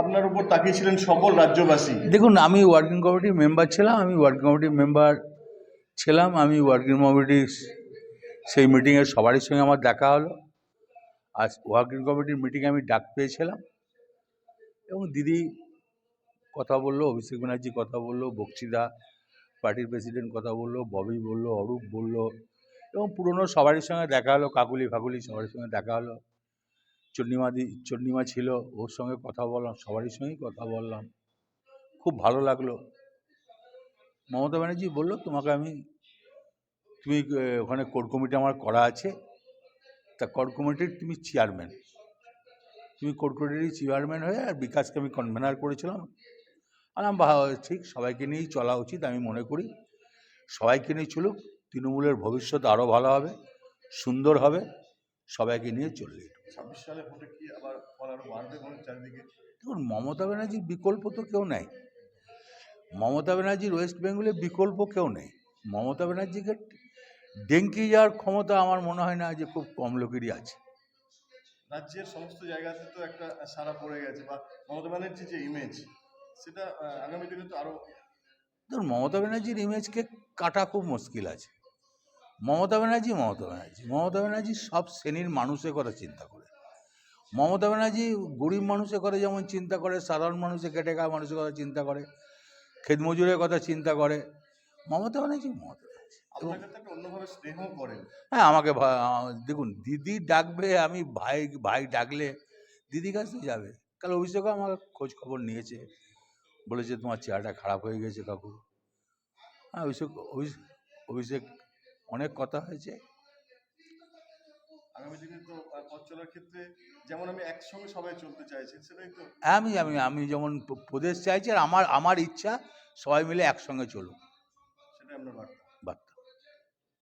আপনার উপর তাকিয়েছিলেন সকল রাজ্যবাসী। দেখুন আমি ওয়ার্কিং কমিটির মেম্বার ছিলাম আমি ওয়ার্কিং কমিটির মেম্বার ছিলাম আমি ওয়ার্কিং কমিটির সেই মিটিংয়ে সবারই সঙ্গে আমার দেখা হলো। আর ওয়ার্কিং কমিটির মিটিংয়ে আমি ডাক পেয়েছিলাম এবং দিদি কথা বলল অভিষেক ব্যানার্জি কথা বলল বক্সিদা পার্টির প্রেসিডেন্ট কথা বলল ববি বলল অরূপ বলল এবং পুরনো সবারই সঙ্গে দেখা হলো কাকুলি ফাকুলি সবার সঙ্গে দেখা হলো। চন্ডিমাদি চন্ডিমা ছিল, ওর সঙ্গে কথা বললাম, সবারই সঙ্গেই কথা বললাম। খুব ভালো লাগল। মমতা ব্যানার্জি বলল, তোমাকে আমি, তুমি ওখানে কোর কমিটি আমার করা আছে। তা কোর কমিটির তুমি চেয়ারম্যান। তুমি কোর কমিটির চেয়ারম্যান হয়ে আর বিকাশকে আমি কনভেনার করেছিলাম। আর আমি ঠিক সবাইকে নিয়েই চলা উচিত আমি মনে করি। সবাইকে নিয়ে চলুক, তৃণমূলের ভবিষ্যৎ আরও ভালো হবে, সুন্দর হবে। সবাইকে নিয়ে চললে ছাব্বিশ সালে ভোটে কি আবার ফল বাড়বে মনে চারিদিকে? দেখুন মমতা ব্যানার্জির বিকল্প তো কেউ নেই। মমতা ব্যানার্জির ওয়েস্ট বেঙ্গলে বিকল্প কেউ নেই। মমতা ব্যানার্জিকে ডেঙ্কি যাওয়ার ক্ষমতা আমার মনে হয় না যে খুব কম লোকেরই আছে। রাজ্যের সমস্ত জায়গাতে তো একটা সারা পড়ে গেছে বা মমতা ব্যানার্জির যে ইমেজ সেটা আগামী দিনে তো আরও ধরুন মমতা ব্যানার্জির ইমেজকে কাটা খুব মুশকিল আছে। মমতা ব্যানার্জি মমতা ব্যানার্জি। মমতা ব্যানার্জি সব শ্রেণির মানুষের কথা চিন্তা করে মমতা ব্যানার্জি গরিব মানুষের কথা যেমন চিন্তা করে সাধারণ মানুষের কেটে খাওয়া মানুষের কথা চিন্তা করে খেতমজুরের কথা চিন্তা করে। মমতা ব্যানার্জি মমতা হ্যাঁ আমাকে দেখুন দিদি ডাকবে আমি ভাই ভাই ডাকলে দিদি কাছে যাবে। কাল অভিষেকও আমার খোঁজ খবর নিয়েছে। বলেছে তোমার চেহারাটা খারাপ হয়ে গেছে কাকু। হ্যাঁ অভিষেক অভিষেক অভিষেক অনেক কথা হয়েছে। আগামী দিনে তো পথ চলার ক্ষেত্রে যেমন আমি একসঙ্গে সবাই চলতে চাইছি সেটাই তো। আমি আমি আমি যেমন প্রদেশ চাইছি আর আমার আমার ইচ্ছা সবাই মিলে একসঙ্গে চলুক। সেটাই আপনার বার্তা